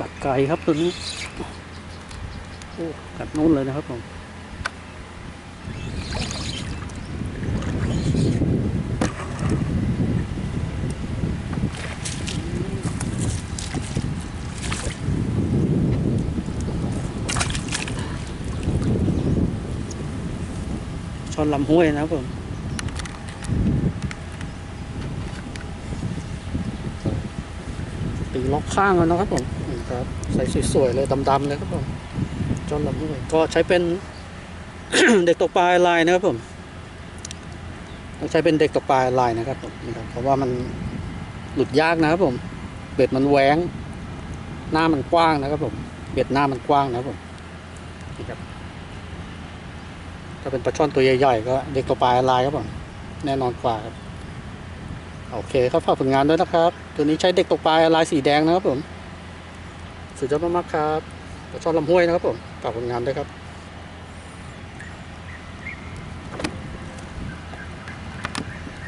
กัดไก่ครับตัวนี้โอ้กัดนู้นเลยนะครับผมช้อนลำห้วยนะครับผม ล็อกข้างแล้วนะครับผมครับใส่สวยๆเลยดำๆเลยครับผมจนลำห้วยก็ใช้เป็นเด็กตกปลาลายนะครับผมต้องใช้เป็นเด็กตกปลาลายนะครับผมนี่ครับเพราะว่ามันหลุดยากนะครับผม เบ็ดมันแหวงหน้ามันกว้างนะครับผม เบ็ดหน้ามันกว้างนะครับผมนี่ครับถ้าเป็นปลาช่อนตัวใหญ่ๆก็เด็กตกปลาลายครับผมแน่นอนกว่าครับ โอเคครับฝากผลงานด้วยนะครับ ตัวนี้ใช้เด็กตกปลาลายสีแดงนะครับผมสุดยอดมากๆครับชอนลำห้วยนะครับผมฝากผลงานด้วยครับ